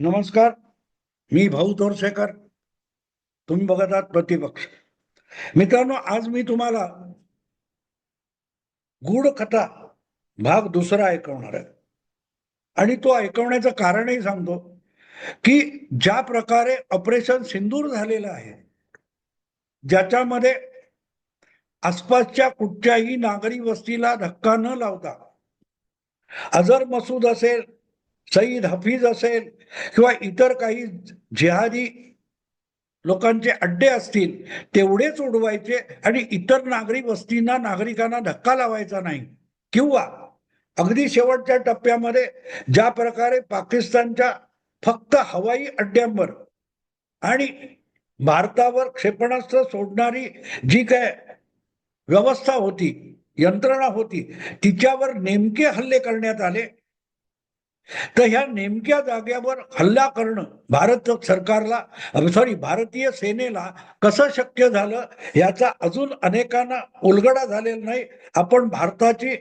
नमस्कार मी भाऊ तोरसेकर. तुम्ही बघत आहात प्रतिपक्ष. मित्रांनो आज मी तुम्हाला गूढ कथा भाग दुसरा ऐकवणार आहे. आणि तो ऐकवण्याचं कारणही सांगतो की ज्या प्रकारे ऑपरेशन सिंदूर झालेलं आहे ज्याच्यामध्ये आसपासच्या कुठच्याही नागरी वस्तीला धक्का न लावता अझर मसूद असेल सईद हफीज असेल किंवा इतर काही जिहादी लोकांचे अड्डे असतील तेवढेच उडवायचे आणि इतर नागरी वस्तींना नागरिकांना धक्का लावायचा नाही. किंवा अगदी शेवटच्या टप्प्यामध्ये ज्या प्रकारे पाकिस्तानच्या फक्त हवाई अड्ड्यांवर आणि भारतावर क्षेपणास्त्र सोडणारी जी काय व्यवस्था होती यंत्रणा होती तिच्यावर नेमके हल्ले करण्यात आले. तर ह्या नेमक्या जाग्यावर हल्ला करणं भारत सरकारला सॉरी भारतीय सेनेला कसं शक्य झालं याचा अजून अनेकांना उलगडा झालेला नाही. आपण भारताची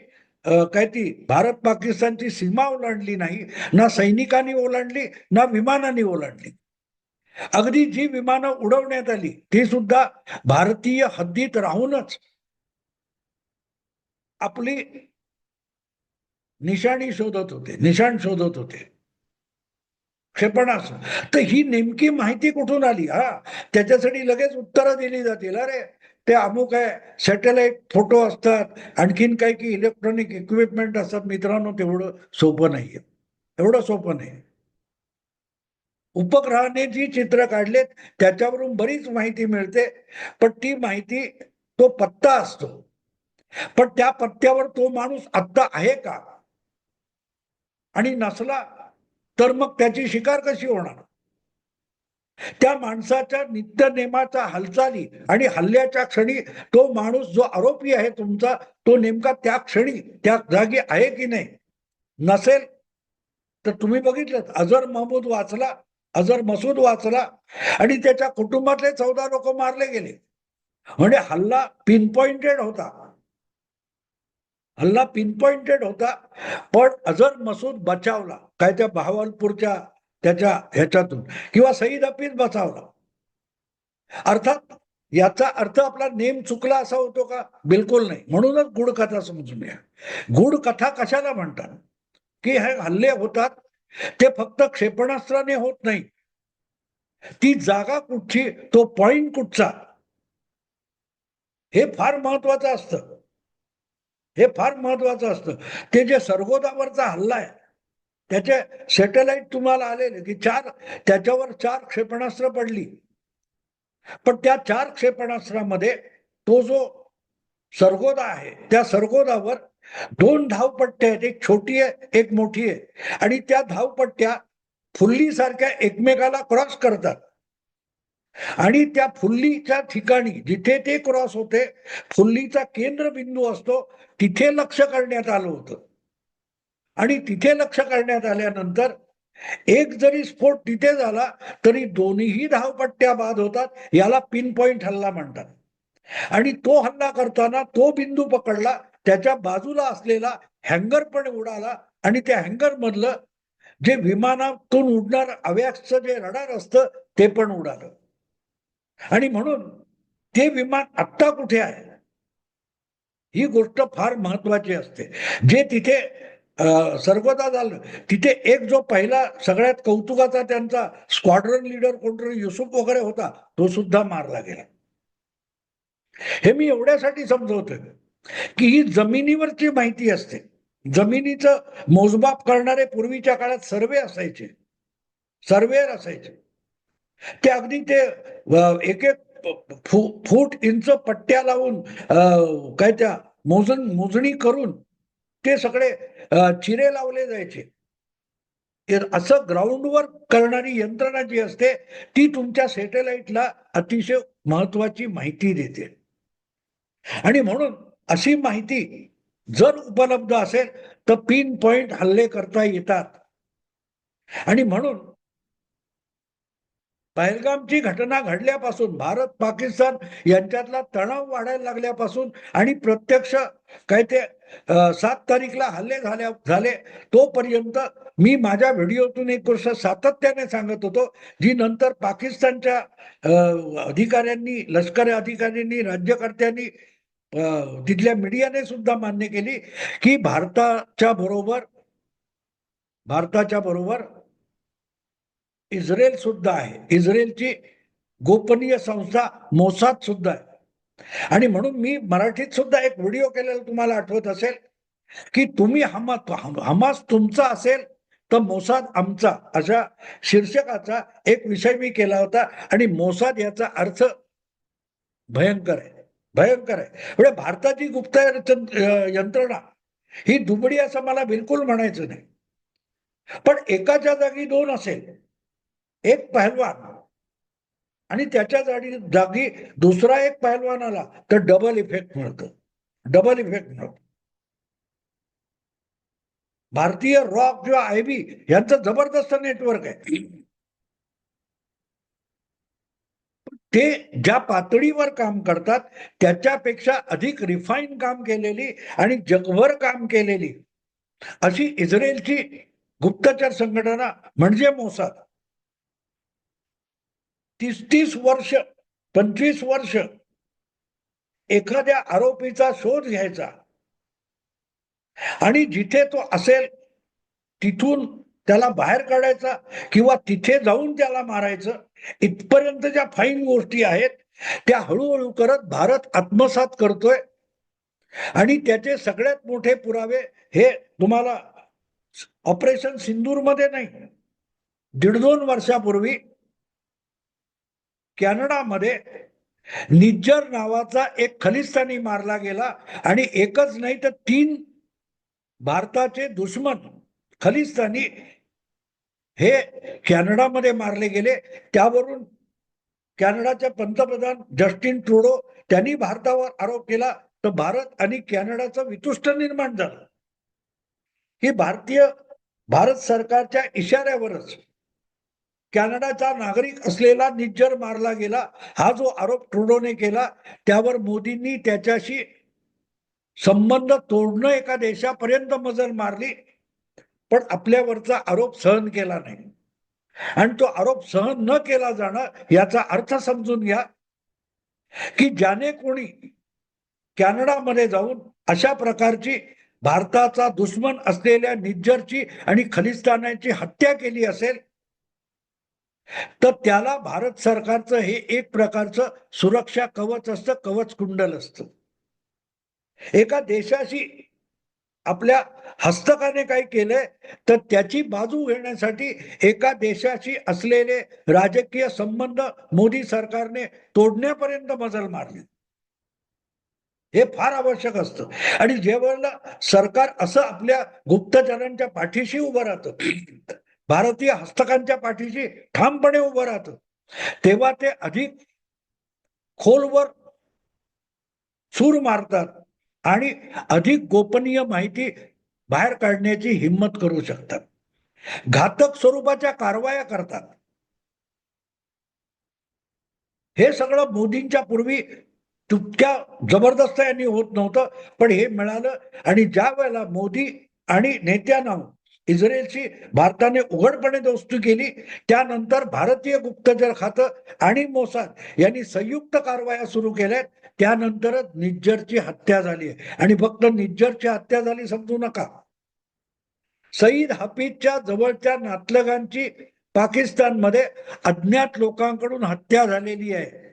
काय ती भारत पाकिस्तानची सीमा ओलांडली नाही ना सैनिकांनी ओलांडली ना विमानांनी ओलांडली. अगदी जी विमानं उडवण्यात आली ती सुद्धा भारतीय हद्दीत राहूनच आपली निशाणी शोधत होते निशाण शोधत होते. क्षेपणास्त्र. तर ही नेमकी माहिती कुठून आली? हा त्याच्यासाठी लगेच उत्तरं दिली जातील. अरे ते अमुक आहे सॅटेलाइट फोटो असतात आणखीन काही की इलेक्ट्रॉनिक इक्विपमेंट असतात. मित्रांनो तेवढं सोपं नाहीये. एवढं सोपं नाही उपग्रहाने जी चित्र काढलेत त्याच्यावरून बरीच माहिती मिळते पण ती माहिती तो पत्ता असतो. पण त्या पत्त्यावर तो माणूस आत्ता आहे का? आणि नसला तर मग त्याची शिकार कशी होणार? त्या माणसाच्या नित्य नेमाचा हालचाली आणि हल्ल्याच्या क्षणी तो माणूस जो आरोपी आहे तुमचा तो नेमका त्या क्षणी त्या जागी आहे की नाही? नसेल तर तुम्ही बघितलं अजर महमूद वाचला अजर मसूद वाचला आणि त्याच्या कुटुंबातले चौदा लोक मारले गेले. म्हणजे हल्ला पिनपॉइंटेड होता. हल्ला पिनपॉइंटेड होता. पण अजर मसूद बचावला काय त्या बहावलपूरच्या त्याच्या ह्याच्यातून किंवा सईद हफीज बचावला. अर्थात याचा अर्थ आपला नेम चुकला असा होतो का? बिलकुल नाही. म्हणूनच गुढ कथा समजून घ्या. गूढ कथा कशाला म्हणतात? की हे हल्ले होतात ते फक्त क्षेपणास्त्राने होत नाही. ती जागा कुठची? तो पॉइंट कुठचा? हे फार महत्वाचं असतं. हे फार महत्वाचं असतं. ते जे सरगोदावरचा हल्ला आहे त्याचे सॅटेलाइट तुम्हाला आलेले की चार त्याच्यावर चार क्षेपणास्त्र पडली. पण त्या चार क्षेपणास्त्रामध्ये तो जो सरगोदा आहे त्या सरगोदावर दोन धावपट्ट्या आहेत. एक छोटी आहे एक मोठी आहे. आणि त्या धावपट्ट्या फुल्लीसारख्या एकमेकाला क्रॉस करतात. आणि त्या फुल्लीच्या ठिकाणी जिथे ते क्रॉस होते फुल्लीचा केंद्रबिंदू असतो तिथे लक्ष करण्यात आलं होतं. आणि तिथे लक्ष करण्यात आल्यानंतर एक जरी स्फोट तिथे झाला तरी दोन्हीही धावपट्ट्या बाद होतात याला पिन पॉइंट हल्ला म्हणतात. आणि तो हल्ला करताना तो बिंदू पकडला त्याच्या बाजूला असलेला हँगर पण उडाला आणि त्या हँगर मधलं जे विमानातून उडणार अव्याक्सचं जे रडार असतं ते पण उडालं. आणि म्हणून ते विमान आत्ता कुठे आहे? ही गोष्ट फार महत्वाची असते. जे तिथे सर्वदा झालं तिथे एक जो पहिला सगळ्यात कौतुकाचा त्यांचा स्क्वाड्रन लीडर कोणतरी युसुफ वगैरे होता तो सुद्धा मारला गेला. हे मी एवढ्यासाठी समजवतोय की ही जमिनीवरची माहिती असते. जमिनीचं मोजमाप करणारे पूर्वीच्या काळात सर्वे असायचे. सर्वेअर असायचे. ते अगदी ते एक एक फूट इंच पट्ट्या लावून काय त्या मोजण मोजणी करून ते सगळे चिरे लावले जायचे. असं ग्राउंडवर करणारी यंत्रणा जी असते ती तुमच्या सॅटेलाइटला अतिशय महत्वाची माहिती देते. आणि म्हणून अशी माहिती जर उपलब्ध असेल तर पिन पॉइंट हल्ले करता येतात. आणि म्हणून पहलगामची घटना घडल्यापासून भारत पाकिस्तान यांच्यातला तणाव वाढायला लागल्यापासून आणि प्रत्यक्ष काय ते सात तारीखला हल्ले झाल्या झाले तोपर्यंत मी माझ्या व्हिडिओतून एक गोष्ट सातत्याने सांगत होतो जी नंतर पाकिस्तानच्या अधिकाऱ्यांनी लष्करी अधिकाऱ्यांनी राज्यकर्त्यांनी तिथल्या मीडियाने सुद्धा मान्य केली की भारताच्या बरोबर भारताच्या बरोबर इस्रायल सुद्धा आहे. इस्रायलची गोपनीय संस्था मोसाद सुद्धा आहे. आणि म्हणून मी मराठीत सुद्धा एक व्हिडिओ केलेला तुम्हाला आठवत असेल की तुम्ही हमा हमास तुमचा असेल तर मोसाद आमचा अशा शीर्षकाचा एक विषय मी केला होता. आणि मोसाद याचा अर्थ भयंकर आहे. भयंकर आहे. म्हणजे भारताची गुप्तहेर यंत्रणा ही दुबडी असं मला बिलकुल म्हणायचं नाही. पण एकाच्या जागी दोन असेल. एक पहलवान. आणि त्याच्या जागी जागी दुसरा एक पहलवान आला तर डबल इफेक्ट मिळतो. डबल इफेक्ट मिळतो. भारतीय रॉक किंवा आयबी यांचं जबरदस्त नेटवर्क आहे. ते ज्या पातळीवर काम करतात त्याच्यापेक्षा अधिक रिफाईन काम केलेली आणि जगभर काम केलेली अशी इस्रायलची गुप्तचर संघटना म्हणजे मोसाद. तीस तीस वर्ष पंचवीस वर्ष एखाद्या आरोपीचा शोध घ्यायचा. आणि जिथे तो असेल तिथून त्याला बाहेर काढायचा किंवा तिथे जाऊन त्याला मारायचं इथपर्यंत ज्या फाईन गोष्टी आहेत त्या हळूहळू करत भारत आत्मसात करतोय. आणि त्याचे सगळ्यात मोठे पुरावे हे तुम्हाला ऑपरेशन सिंदूरमध्ये नाही. दीड दोन वर्षापूर्वी कॅनडामध्ये निज्जर नावाचा एक खलिस्तानी मारला गेला आणि एकच नाही तर तीन भारताचे दुश्मन खलिस्तानी हे कॅनडामध्ये मारले गेले. त्यावरून कॅनडाचे पंतप्रधान जस्टिन ट्रुडो त्यांनी भारतावर आरोप केला तर भारत आणि कॅनडाचं वितुष्ट निर्माण झालं. ही भारतीय भारत सरकारच्या इशाऱ्यावरच कॅनडाचा नागरिक असलेला निज्जर मारला गेला. हा जो आरोप ट्रुडोने केला त्यावर मोदींनी त्याच्याशी संबंध तोडणं एका देशापर्यंत मजल मारली पण आपल्यावरचा आरोप सहन केला नाही. आणि तो आरोप सहन न केला जाणं याचा अर्थ समजून घ्या की ज्याने कोणी कॅनडामध्ये जाऊन अशा प्रकारची भारताचा दुश्मन असलेल्या निज्जरची आणि खलिस्तानाची हत्या केली असेल तर त्याला भारत सरकारचं हे एक प्रकारचं सुरक्षा कवच असतं कवच कुंडल असतं. एका देशाशी आपल्या हस्तकाने काही केलंय तर त्याची बाजू घेण्यासाठी एका देशाशी असलेले राजकीय संबंध मोदी सरकारने तोडण्यापर्यंत मजल मारली. हे फार आवश्यक असतं. आणि जेव्हा सरकार असं आपल्या गुप्तचरांच्या पाठीशी उभं राहतं भारतीय हस्तकांच्या पाठीशी ठामपणे उभं राहतं. तेव्हा ते अधिक खोलवर सूर मारतात आणि अधिक गोपनीय माहिती बाहेर काढण्याची हिंमत करू शकतात. घातक स्वरूपाच्या कारवाया करतात. हे सगळं मोदींच्या पूर्वी तितक्या जबरदस्त यांनी होत नव्हतं पण हे मिळालं आणि ज्या वेळेला मोदी आणि नेत्यांना इस्रायलची भारताने उघडपणे दोस्ती केली. त्यानंतर भारतीय गुप्तचर खातं आणि मोसाद यांनी संयुक्त कारवाया सुरू केल्यात. त्यानंतरच निज्जरची हत्या झाली आणि फक्त निज्जरची हत्या झाली समजू नका. सईद हफीजच्या जवळच्या नातलगांची पाकिस्तानमध्ये अज्ञात लोकांकडून हत्या झालेली आहे.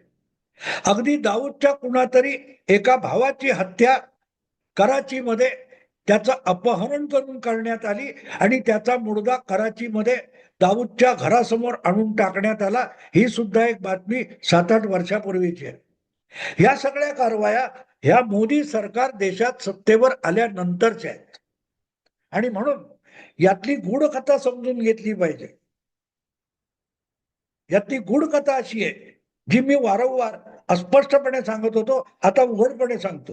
अगदी दाऊदच्या कुणातरी एका भावाची हत्या कराचीमध्ये त्याचं अपहरण करून करण्यात आली आणि त्याचा मुडदा कराचीमध्ये दाऊदच्या घरासमोर आणून टाकण्यात आला. ही सुद्धा एक बातमी सात आठ वर्षापूर्वीची आहे. या सगळ्या कारवाया ह्या मोदी सरकार देशात सत्तेवर आल्यानंतरच्या आहेत. आणि म्हणून यातली गूढ कथा समजून घेतली पाहिजे. यातली गूढ कथा अशी आहे जी मी वारंवार अस्पष्टपणे सांगत होतो आता उघडपणे सांगतो.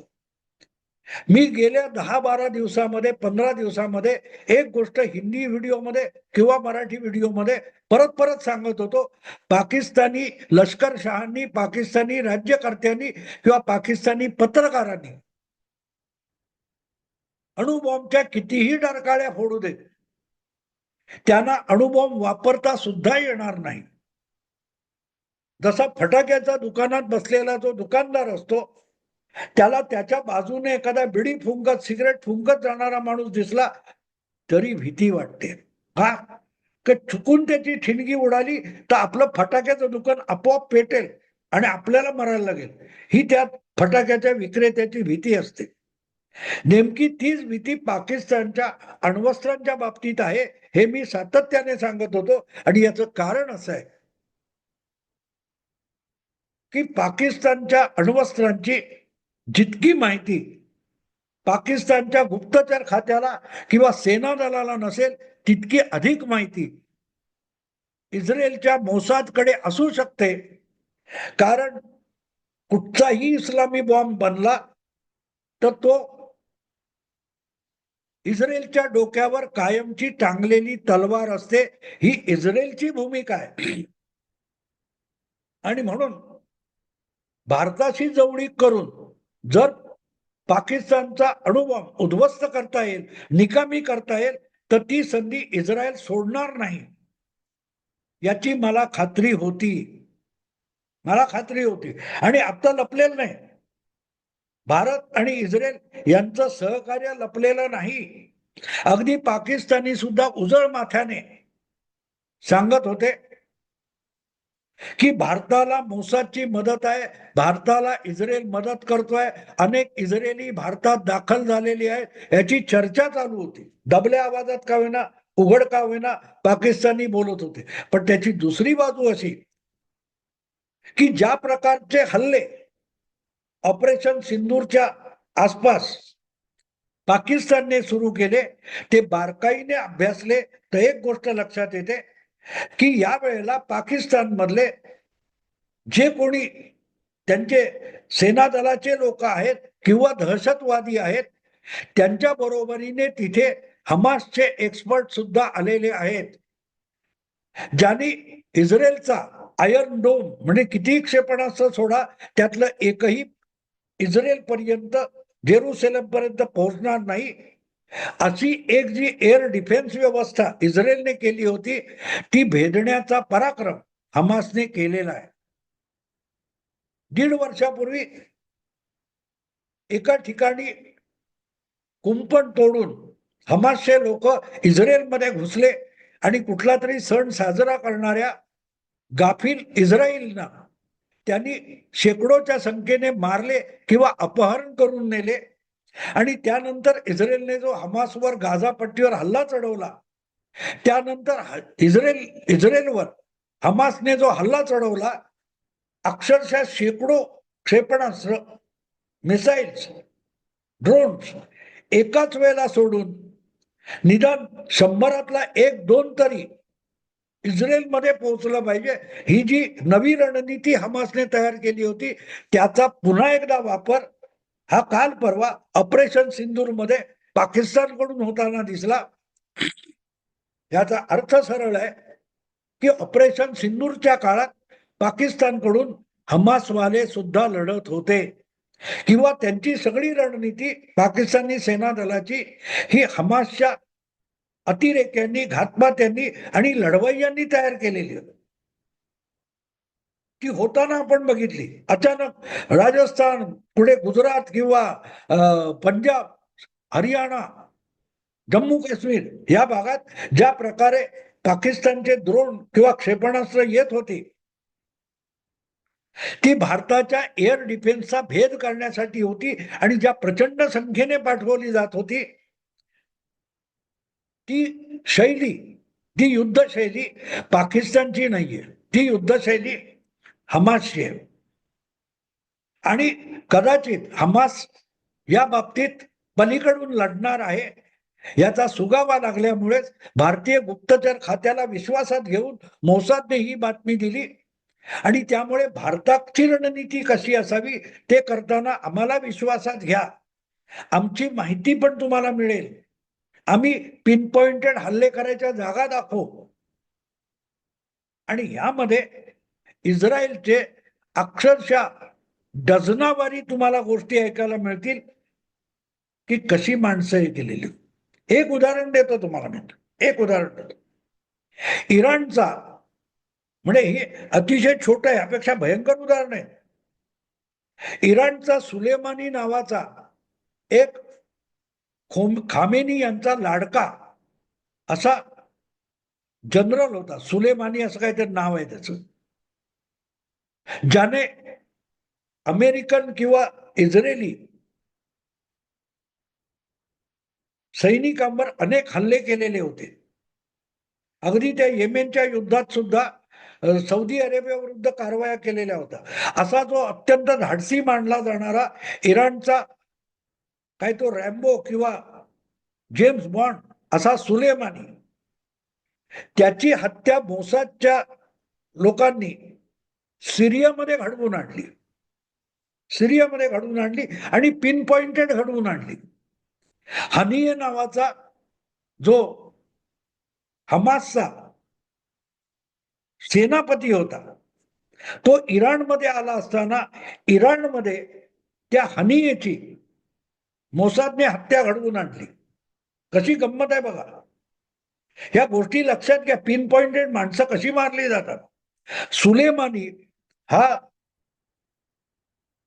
मी गेल्या दहा बारा दिवसामध्ये पंधरा दिवसामध्ये एक गोष्ट हिंदी व्हिडिओमध्ये किंवा मराठी व्हिडिओमध्ये परत परत सांगत होतो. पाकिस्तानी लष्करशहांनी पाकिस्तानी राज्यकर्त्यांनी किंवा पाकिस्तानी पत्रकारांनी अणुबॉम्बच्या कितीही डरकाळ्या फोडू दे त्यांना अणुबॉम्ब वापरता सुद्धा येणार नाही. जसा फटाक्याचा दुकानात बसलेला जो दुकानदार असतो त्याला त्याच्या बाजूने एखादा बिडी फुंकत सिगरेट फुंकत जाणारा माणूस दिसला तरी भीती वाटते. का चुकून त्याची ठिणगी उडाली तर आपलं फटाक्याचं दुकान आपोआप पेटेल आणि आपल्याला मरायला लागेल. ही त्या फटाक्याच्या विक्रेत्याची भीती असते. नेमकी तीच भीती पाकिस्तानच्या अण्वस्त्रांच्या बाबतीत आहे हे मी सातत्याने सांगत होतो आणि याचं कारण असं आहे. की पाकिस्तानच्या अण्वस्त्रांची जितकी माहिती पाकिस्तानच्या गुप्तचर खात्याला किंवा सेना दलाला नसेल तितकी अधिक माहिती इस्रायलच्या मोसादकडे असू शकते. कारण कुठचाही इस्लामी बॉम्ब बनला तर तो इस्रायलच्या डोक्यावर कायमची टांगलेली तलवार असते. ही इस्रायलची भूमिका आहे. आणि म्हणून भारताशी जवळीक करून जर पाकिस्तानचा अणुबॉम्ब उद्ध्वस्त करता येईल निकामी करता येईल तर ती संधी इस्रायल सोडणार नाही. याची मला खात्री होती. मला खात्री होती. आणि आता लपलेलं नाही. भारत आणि इस्रायल यांचं सहकार्य लपलेलं नाही. अगदी पाकिस्तानी सुद्धा उजळ माथ्याने सांगत होते की भारताला मोसादची मदत आहे भारताला इस्रायल मदत करतोय अनेक इस्रायली भारतात दाखल झालेली आहे याची चर्चा चालू होती. दबल्या आवाजात का होईना उघड का होईना पाकिस्तानी बोलत होते. पण त्याची दुसरी बाजू अशी की ज्या प्रकारचे हल्ले ऑपरेशन सिंदूरच्या आसपास पाकिस्तानने सुरू केले ते बारकाईने अभ्यासले तर एक गोष्ट लक्षात येते की या वेळेला पाकिस्तान मधले जे कोणी त्यांचे सेना दलाचे लोक आहेत किंवा दहशतवादी आहेत त्यांच्या बरोबरीने तिथे हमासचे एक्सपर्ट सुद्धा आलेले आहेत. ज्यांनी इस्रायलचा आयर्न डोम म्हणजे किती क्षेपणास्त्र सोडा त्यातलं एकही इस्रायल पर्यंत जेरुसेलम पर्यंत पोहोचणार नाही अशी एक जी एअर डिफेन्स व्यवस्था इस्रायलने केली होती ती भेदण्याचा पराक्रम हमासने केलेला आहे. दीड वर्षापूर्वी एका ठिकाणी कुंपण तोडून हमासचे लोक इस्रायलमध्ये घुसले आणि कुठला तरी सण साजरा करणाऱ्या गाफील इस्रायलना त्यांनी शेकडोच्या संख्येने मारले किंवा अपहरण करून नेले. आणि त्यानंतर इस्रायलने जो हमासवर गाझा पट्टीवर हल्ला चढवला त्यानंतर ह- इस्रायल इस्रायलवर हमासने जो हल्ला चढवला अक्षरशः शेकडो क्षेपणास्त्र मिसाईल्स ड्रोन्स एकाच वेळेला सोडून निदान शंभरातला एक दोन तरी इस्रायलमध्ये पोहोचलं पाहिजे. ही जी नवी रणनीती हमासने तयार केली होती त्याचा पुन्हा एकदा वापर हा काल परवा ऑपरेशन सिंदूरमध्ये पाकिस्तानकडून होताना दिसला. याचा अर्थ सरळ आहे की ऑपरेशन सिंदूरच्या काळात पाकिस्तानकडून हमासवाले सुद्धा लढत होते. किंवा त्यांची सगळी रणनीती पाकिस्तानी सेना दलाची ही हमासच्या अतिरेक्यांनी घातपात्यांनी आणि लढवय्यांनी तयार केलेली होती. ती होताना आपण बघितली. अचानक राजस्थान पुढे गुजरात किंवा पंजाब हरियाणा जम्मू काश्मीर या भागात ज्या प्रकारे पाकिस्तानचे द्रोण किंवा क्षेपणास्त्र येत होती ती भारताच्या एअर डिफेन्सचा भेद करण्यासाठी होती आणि ज्या प्रचंड संख्येने पाठवली जात होती ती शैली ती युद्ध शैली पाकिस्तानची नाहीये. ती युद्ध शैली आहे आणि कदाचित हमास या बाबतीत पलीकडून लढणार आहे याचा सुगावा लागल्यामुळेच भारतीय गुप्तचर खात्याला विश्वासात घेऊन मोसादने ही बातमी दिली. आणि त्यामुळे भारताची रणनीती कशी असावी ते करताना आम्हाला विश्वासात घ्या. आमची माहिती पण तुम्हाला मिळेल. आम्ही पिनपॉइंटेड हल्ले करायच्या जागा दाखवू. आणि यामध्ये इस्रायलचे अक्षरशः डझनावारी तुम्हाला गोष्टी ऐकायला मिळतील की कशी माणसं हे केलेली. एक उदाहरण देतो तुम्हाला मी. एक उदाहरण देतो. इराणचा म्हणजे हे अतिशय छोटं आहे यापेक्षा भयंकर उदाहरण आहे. इराणचा सुलेमानी नावाचा एक खोम खामेनी यांचा लाडका असा जनरल होता. सुलेमानी असं काहीतरी नाव आहे त्याचं. ज्याने अमेरिकन किंवा इस्रायली सैनिकांवर अनेक हल्ले केलेले होते. अगदी त्या येमेनच्या युद्धात सुद्धा सौदी अरेबियाविरुद्ध कारवाया केलेल्या होत्या. असा जो अत्यंत धाडसी मानला जाणारा इराणचा काय तो रॅम्बो किंवा जेम्स बॉन्ड असा सुलेमानी त्याची हत्या मोसादच्या लोकांनी सिरियामध्ये घडवून आणली. सिरियामध्ये घडवून आणली आणि पिन पॉइंटेड घडवून आणली. हनिये नावाचा जो हमासचा सेनापती होता तो इराणमध्ये आला असताना इराणमध्ये त्या हनियेची मोसादने हत्या घडवून आणली. कशी गंमत आहे बघा. ह्या गोष्टी लक्षात घ्या पिन पॉइंटेड माणसं कशी मारली जातात. सुलेमानी हा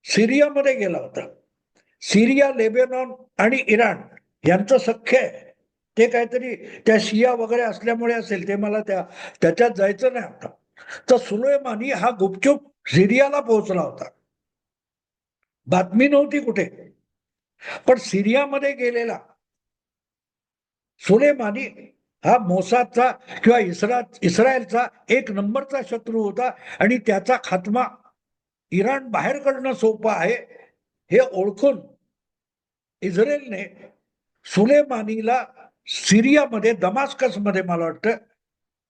सिरियामध्ये गेला होता. सिरिया लेबेनॉन आणि इराण यांचं सख्य आहे. ते काहीतरी त्या शिया वगैरे असल्यामुळे असेल ते मला त्या त्याच्यात जायचं नाही आता. तर सुलेमानी हा गुपचूप सिरियाला पोहोचला होता. बातमी नव्हती कुठे. पण सिरियामध्ये गेलेला सुलेमानी हा मोसादचा किंवा इस्रा इस्रायलचा एक नंबरचा शत्रू होता आणि त्याचा खात्मा इराण बाहेर करणं सोपं आहे हे ओळखून इस्रायलने सुलेमानीला सिरियामध्ये दमास्कसमध्ये मला वाटतं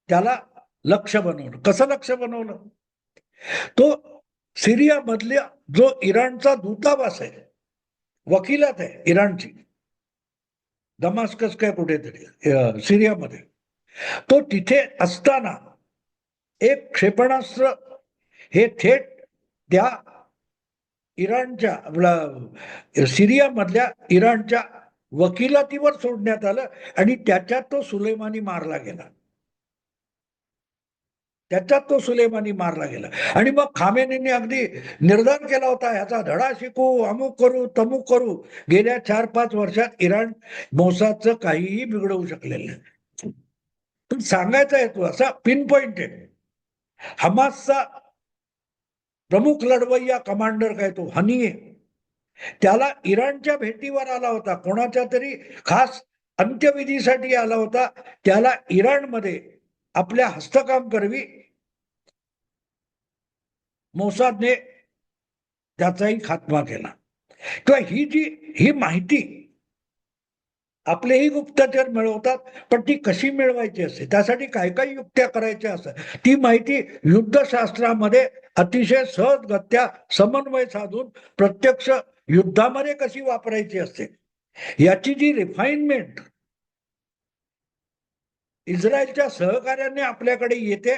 त्याला लक्ष बनवलं. कसं लक्ष बनवलं? तो सिरियामधल्या जो इराणचा दूतावास आहे वकिलात आहे इराणची दमास्कस काय कुठेतरी सिरियामध्ये. तो तिथे असताना एक क्षेपणास्त्र हे थेट त्या इराणच्या आपला सिरियामधल्या इराणच्या वकिलातीवर सोडण्यात आलं आणि त्याच्यात तो सुलेमानी मारला गेला. त्याच्यात तो सुलेमानी मारला गेला. आणि मग खामेनींनी अगदी निर्धार केला होता ह्याचा धडा शिकू अमुक करू तमुक करू. गेल्या चार पाच वर्षात इराण मोसादचं काहीही बिघडवू शकलेलं नाही. पण सांगायचा हेतू असा पिन पॉइंटेड हमासचा प्रमुख लढवय्या कमांडर काय तो? हनीये त्याला इराणच्या भेटीवर आला होता कोणाच्या तरी खास अंत्यविधीसाठी आला होता. त्याला इराणमध्ये आपल्या हस्तकाम करवी मोसादने त्याचाही खात्मा केला. किंवा ही जी ही माहिती आपलेही गुप्तचर मिळवतात पण ती कशी मिळवायची असते? त्यासाठी काय काय युक्त्या करायच्या असतात. ती माहिती युद्धशास्त्रामध्ये अतिशय सहजगत्या समन्वय साधून प्रत्यक्ष युद्धामध्ये कशी वापरायची असते? याची जी रिफाईनमेंट इस्रायलच्या सहकार्याने आपल्याकडे येते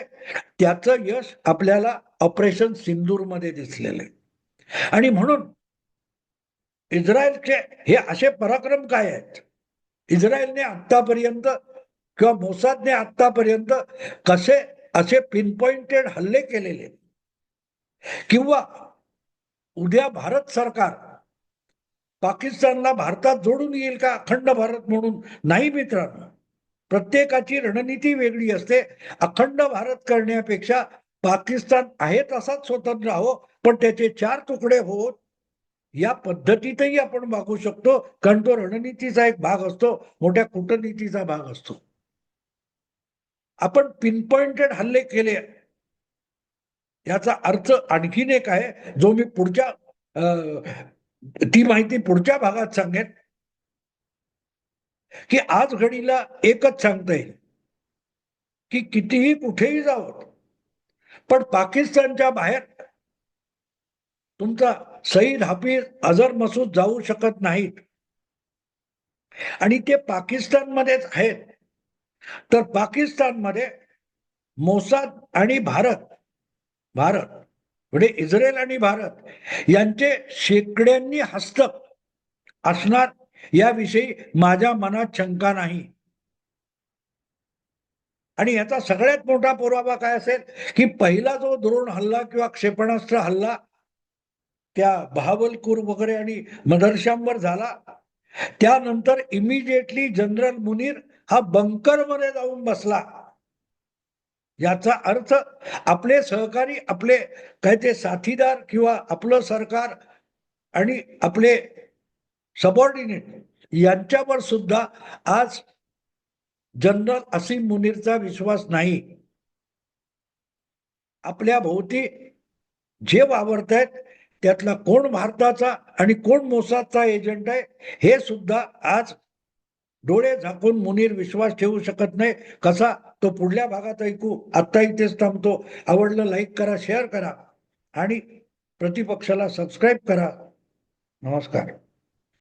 त्याचं यश आपल्याला ऑपरेशन सिंदूरमध्ये दिसलेलं. आहे आणि म्हणून इस्रायलचे हे असे पराक्रम काय आहेत? इस्रायलने आतापर्यंत किंवा मोसादने आतापर्यंत कसे असे पिनपॉइंटेड हल्ले केलेले? किंवा उद्या भारत सरकार पाकिस्तानला भारतात जोडून येईल का? अखंड भारत म्हणून नाही मित्रांनो. प्रत्येकाची रणनीती वेगळी असते. अखंड भारत करण्यापेक्षा पाकिस्तान आहे तसाच स्वतंत्र राहो पण त्याचे चार तुकडे होत या पद्धतीतही आपण मागू शकतो. कारण तो रणनीतीचा एक भाग असतो मोठ्या कूटनीतीचा भाग असतो. आपण पिनपॉइंटेड हल्ले केले. याचा अर्थ आणखीन एक आहे जो मी पुढच्या अं, ती माहिती पुढच्या भागात सांगेन. की आज घडीला एकच सांगता येईल. की कितीही कुठेही जावं पण पाकिस्तानच्या बाहेर तुमचा सईद हाफिज अझर मसूद जाऊ शकत नाहीत. आणि ते पाकिस्तानमध्येच आहेत. तर पाकिस्तानमध्ये मोसाद आणि भारत भारत म्हणजे इस्रायल आणि भारत यांचे शेकड्यांनी हस्तक असणार याविषयी माझ्या मनात शंका नाही. आणि याचा सगळ्यात मोठा पुरावा काय असेल की पहिला जो द्रोण हल्ला किंवा क्षेपणास्त्र हल्ला त्या बहावलपूर वगैरे आणि मदरशांवर झाला त्यानंतर इमिजिएटली जनरल मुनीर हा बंकरमध्ये जाऊन बसला. याचा अर्थ आपले सहकारी आपले काय ते साथीदार किंवा आपलं सरकार आणि आपले सबॉर्डिनेट यांच्यावर सुद्धा आज जनरल असीम मुनीरचा विश्वास नाही. आपल्या भोवती जे वावरत आहेत त्यातला कोण भारताचा आणि कोण मोसादचा एजंट आहे हे सुद्धा आज डोळे झाकून मुनीर विश्वास ठेवू शकत नाही. कसा? तो पुढल्या भागात ऐकू. आत्ता इथेच थांबतो. आवडलं लाईक करा शेअर करा आणि प्रतिपक्षाला सबस्क्राईब करा. नमस्कार.